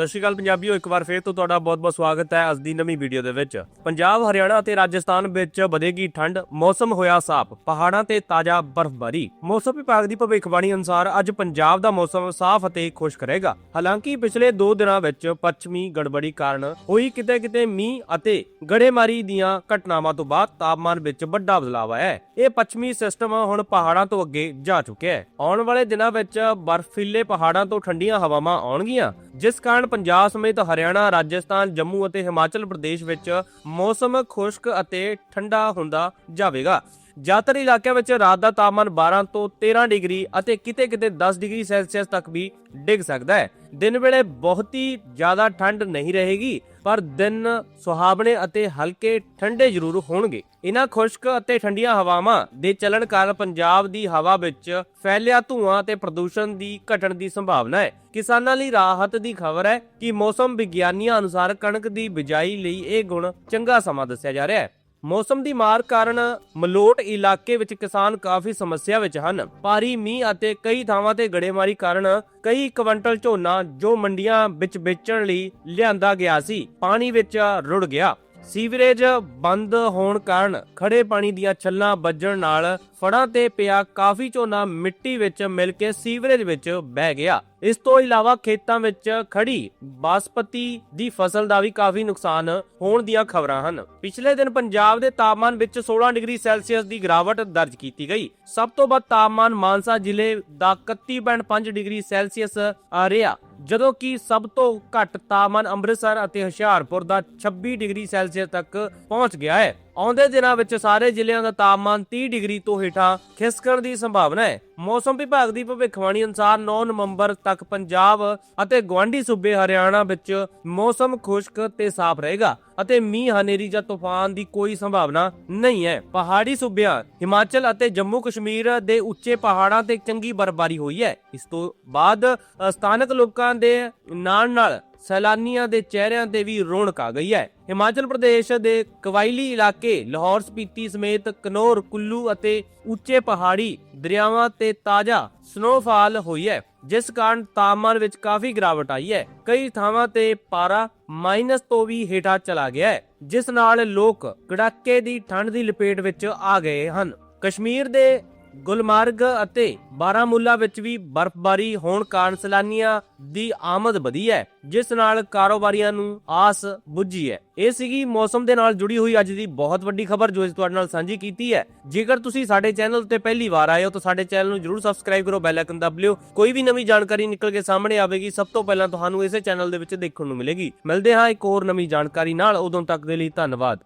ਸਤਿ ਸ਼੍ਰੀ ਅਕਾਲ ਪੰਜਾਬੀਓ, ਇੱਕ ਵਾਰ ਫੇਰ ਤੋਂ ਤੁਹਾਡਾ ਬਹੁਤ-ਬਹੁਤ ਸਵਾਗਤ ਹੈ ਅੱਜ ਦੀ ਨਵੀਂ ਵੀਡੀਓ ਦੇ ਵਿੱਚ। ਪੰਜਾਬ, ਹਰਿਆਣਾ ਅਤੇ ਰਾਜਸਥਾਨ ਵਿੱਚ ਵਧੇਗੀ ਠੰਡ, ਮੌਸਮ ਹੋਇਆ ਸਾਫ਼, ਪਹਾੜਾਂ ਤੇ ਤਾਜ਼ਾ ਬਰਫ਼ਬਾਰੀ। ਮੌਸਮ ਵਿਭਾਗ ਦੀ ਭਵਿੱਖਬਾਣੀ ਅਨੁਸਾਰ ਅੱਜ ਪੰਜਾਬ ਦਾ ਮੌਸਮ ਸਾਫ਼ ਅਤੇ ਖੁਸ਼ਕ ਰਹੇਗਾ। ਹਾਲਾਂਕਿ ਪਿਛਲੇ 2 ਦਿਨਾਂ ਵਿੱਚ ਪੱਛਮੀ ਗੜਬੜੀ ਕਾਰਨ ਹੋਈ ਕਿਤੇ-ਕਿਤੇ ਮੀਂਹ ਅਤੇ ਗੜੇਮਾਰੀ ਦੀਆਂ ਘਟਨਾਵਾਂ ਤੋਂ ਬਾਅਦ ਤਾਪਮਾਨ ਵਿੱਚ ਵੱਡਾ ਬਦਲਾਅ ਆਇਆ ਹੈ। ਇਹ ਪੱਛਮੀ ਸਿਸਟਮ ਹੁਣ ਪਹਾੜਾਂ ਤੋਂ ਅੱਗੇ ਜਾ ਚੁੱਕਿਆ ਹੈ। ਆਉਣ ਵਾਲੇ ਦਿਨਾਂ ਵਿੱਚ ਬਰਫ਼ੀਲੇ ਪਹਾੜਾਂ ਤੋਂ ਠੰਡੀਆਂ ਹਵਾਵਾਂ ਆਉਣਗੀਆਂ। ਜਿਸ ਕਾਰਨ ਪੰਜਾਬ ਸਮੇਤ ਹਰਿਆਣਾ, ਰਾਜਸਥਾਨ, ਜੰਮੂ ਅਤੇ ਹਿਮਾਚਲ ਪ੍ਰਦੇਸ਼ ਵਿੱਚ ਮੌਸਮ ਖੁਸ਼ਕ ਅਤੇ ਠੰਡਾ ਹੁੰਦਾ ਜਾਵੇਗਾ। ਜ਼ਿਆਦਾਤਰ ਇਲਾਕਿਆਂ ਵਿੱਚ ਰਾਤ ਦਾ ਤਾਪਮਾਨ 12 ਤੋਂ 13 ਡਿਗਰੀ ਅਤੇ ਕਿਤੇ-ਕਿਤੇ 10 ਡਿਗਰੀ ਸੈਲਸੀਅਸ ਤੱਕ ਵੀ ਡਿੱਗ ਸਕਦਾ ਹੈ। ਦਿਨ ਵੇਲੇ ਬਹੁਤੀ ਜ਼ਿਆਦਾ ਠੰਡ ਨਹੀਂ ਰਹੇਗੀ। ਪਰ ਦਿਨ ਸੁਹਾਵਣੇ ਅਤੇ ਹਲਕੇ ਠੰਡੇ ਜ਼ਰੂਰ ਹੋਣਗੇ। ਇਨ੍ਹਾਂ ਖੁਸ਼ਕ ਅਤੇ ਠੰਡੀਆਂ ਹਵਾਵਾਂ ਦੇ ਚੱਲਣ ਕਾਰਨ ਪੰਜਾਬ ਦੀ ਹਵਾ ਵਿੱਚ ਫੈਲਿਆ ਧੂਆਂ ਤੇ ਪ੍ਰਦੂਸ਼ਣ ਦੀ ਘਟਣ ਦੀ ਸੰਭਾਵਨਾ ਹੈ। ਕਿਸਾਨਾਂ ਲਈ ਰਾਹਤ ਦੀ ਖਬਰ ਹੈ ਕਿ ਮੌਸਮ ਵਿਗਿਆਨੀਆਂ ਅਨੁਸਾਰ ਕਣਕ ਦੀ ਬਿਜਾਈ ਲਈ ਇਹ ਗੁਣ ਚੰਗਾ ਸਮਾਂ ਦੱਸਿਆ ਜਾ ਰਿਹਾ ਹੈ। ਮੌਸਮ ਦੀ ਮਾਰ ਕਾਰਨ ਮਲੋਟ ਇਲਾਕੇ ਵਿੱਚ ਕਿਸਾਨ ਕਾਫੀ ਸਮੱਸਿਆ ਵਿੱਚ ਹਨ। ਭਾਰੀ ਮੀਂਹ ਅਤੇ ਕਈ ਥਾਵਾਂ ਤੇ ਗੜੇਮਾਰੀ ਕਾਰਨ ਕਈ ਕੁਇੰਟਲ ਝੋਨਾ ਜੋ ਮੰਡੀਆਂ ਵਿੱਚ ਵੇਚਣ ਲਈ ਲਿਆਂਦਾ ਗਿਆ ਸੀ, ਪਾਣੀ ਵਿੱਚ ਰੁੜ ਗਿਆ। ਸੀਵਰੇਜ ਬੰਦ ਹੋਣ ਕਾਰਨ ਖੜੇ ਪਾਣੀ ਦੀਆਂ ਛੱਲਾਂ ਵੱਜਣ ਨਾਲ ਫੜਾਂ ਤੇ ਪਿਆ ਕਾਫੀ ਝੋਨਾ ਮਿੱਟੀ ਵਿੱਚ ਮਿਲ ਕੇ ਸੀਵਰੇਜ ਵਿੱਚ ਬਹਿ ਗਿਆ। ਇਸ ਤੋਂ ਇਲਾਵਾ ਖੇਤਾਂ ਵਿੱਚ ਖੜੀ ਬਾਸਪਤੀ ਦੀ ਫਸਲ ਦਾ ਵੀ ਕਾਫੀ ਨੁਕਸਾਨ ਹੋਣ ਦੀਆਂ ਖਬਰਾਂ ਹਨ। ਪਿਛਲੇ ਦਿਨ ਪੰਜਾਬ ਦੇ ਤਾਪਮਾਨ ਵਿੱਚ 16 ਡਿਗਰੀ ਸੈਲਸੀਅਸ ਦੀ ਗਿਰਾਵਟ ਦਰਜ ਕੀਤੀ ਗਈ। ਸਭ ਤੋਂ ਵੱਧ ਤਾਪਮਾਨ ਮਾਨਸਾ ਜ਼ਿਲ੍ਹੇ ਦਾ 31.5 ਡਿਗਰੀ ਸੈਲਸੀਅਸ ਆ ਰਿਹਾ, ਜਦੋਂ ਕਿ ਸਭ ਤੋਂ ਘੱਟ ਤਾਪਮਾਨ ਅੰਮ੍ਰਿਤਸਰ ਅਤੇ ਹੁਸ਼ਿਆਰਪੁਰ ਦਾ 26 ਡਿਗਰੀ ਸੈਲਸੀਅਸ ਤੱਕ ਪਹੁੰਚ ਗਿਆ ਹੈ। ਆਉਂਦੇ ਦਿਨਾਂ ਵਿੱਚ ਸਾਰੇ ਜ਼ਿਲ੍ਹਿਆਂ ਦਾ ਤਾਪਮਾਨ 30 ਡਿਗਰੀ ਤੋਂ ਹੇਠਾਂ ਖਿਸਕਣ ਦੀ ਸੰਭਾਵਨਾ ਹੈ। ਮੌਸਮ ਵਿਭਾਗ ਦੀ ਭਵਿੱਖਬਾਣੀ ਅਨੁਸਾਰ 9 ਨਵੰਬਰ ਤੱਕ ਪੰਜਾਬ ਅਤੇ ਗਵਾਂਢੀ ਸੂਬੇ ਹਰਿਆਣਾ ਵਿੱਚ ਮੌਸਮ ਖੁਸ਼ਕ ਤੇ ਸਾਫ਼ ਰਹੇਗਾ ਅਤੇ ਮੀਂਹ, ਹਨੇਰੀ ਜਾਂ ਤੂਫਾਨ ਦੀ ਕੋਈ ਸੰਭਾਵਨਾ ਨਹੀਂ ਹੈ। ਪਹਾੜੀ ਸੂਬਿਆਂ ਹਿਮਾਚਲ ਅਤੇ ਜੰਮੂ ਕਸ਼ਮੀਰ ਦੇ ਉੱਚੇ ਪਹਾੜਾਂ ਤੇ ਚੰਗੀ ਬਰਫ਼ਬਾਰੀ ਹੋਈ ਹੈ। ਇਸ ਤੋਂ ਬਾਅਦ ਸਥਾਨਕ ਲੋਕਾਂ ਦੇ ਨਾਲ ਨਾਲ ਸੈਲਾਨੀਆਂ ਦੇ ਚਿਹਰਿਆਂ ਤੇ ਵੀ ਰੌਣਕ ਆ ਗਈ ਹੈ। ਹਿਮਾਚਲ ਪ੍ਰਦੇਸ਼ ਦੇ ਕਵਾਈਲੀ ਇਲਾਕੇ ਲਾਹੌਰ ਸਪੀਤੀ ਸਮੇਤ ਕਨੌਰ, ਕੁੱਲੂ ਅਤੇ ਉੱਚੇ ਪਹਾੜੀ ਦਰਿਆਵਾਂ ਤੇ ਤਾਜ਼ਾ ਸਨੋਫਾਲ ਹੋਈ ਹੈ, ਜਿਸ ਕਾਰਨ ਤਾਪਮਾਨ ਵਿੱਚ ਕਾਫੀ ਗਿਰਾਵਟ ਆਈ ਹੈ। ਕਈ ਥਾਵਾਂ ਤੇ ਪਾਰਾ ਮਾਈਨਸ ਤੋਂ ਵੀ ਹੇਠਾਂ ਚਲਾ ਗਿਆ ਹੈ, ਜਿਸ ਨਾਲ ਲੋਕ ਕੜਾਕੇ ਦੀ ਠੰਡ ਦੀ ਲਪੇਟ ਵਿੱਚ ਆ ਗਏ ਹਨ। ਕਸ਼ਮੀਰ ਦੇ ਗੁਲਮਾਰਗ ਅਤੇ ਬਾਰਾਮੂਲਾ ਵਿੱਚ ਵੀ ਬਰਫ਼ਬਾਰੀ ਹੋਣ ਕਾਰਨ ਸੈਲਾਨੀਆਂ ਦੀ ਆਮਦ ਵਧੀ ਹੈ, ਜਿਸ ਨਾਲ ਕਾਰੋਬਾਰੀਆਂ ਨੂੰ ਆਸ ਬੁੱਝੀ ਹੈ। ਇਹ ਸੀਗੀ ਮੌਸਮ ਦੇ ਨਾਲ ਜੁੜੀ ਹੋਈ ਅੱਜ ਦੀ ਬਹੁਤ ਵੱਡੀ ਖਬਰ ਜੋ ਅਸੀਂ ਤੁਹਾਡੇ ਨਾਲ ਸਾਂਝੀ ਕੀਤੀ ਹੈ। ਜੇਕਰ ਤੁਸੀਂ ਸਾਡੇ ਚੈਨਲ ਤੇ ਪਹਿਲੀ ਵਾਰ ਆਏ ਹੋ ਤਾਂ ਸਾਡੇ ਚੈਨਲ ਨੂੰ ਜਰੂਰ ਸਬਸਕ੍ਰਾਈਬ ਕਰੋ, ਬੈਲ ਆਈਕਨ ਦਬ ਲਿਓ ਕੋਈ ਵੀ ਨਵੀਂ ਜਾਣਕਾਰੀ ਨਿਕਲ ਕੇ ਸਾਹਮਣੇ ਆਵੇਗੀ, ਸਭ ਤੋਂ ਪਹਿਲਾਂ ਤੁਹਾਨੂੰ ਇਸੇ ਚੈਨਲ ਦੇ ਵਿੱਚ ਦੇਖਣ ਨੂੰ ਮਿਲੇਗੀ। ਮਿਲਦੇ ਹਾਂ ਇੱਕ ਹੋਰ ਨਵੀਂ ਜਾਣਕਾਰੀ ਨਾਲ। ਉਦੋਂ ਤੱਕ ਦੇ ਲਈ ਧੰਨਵਾਦ।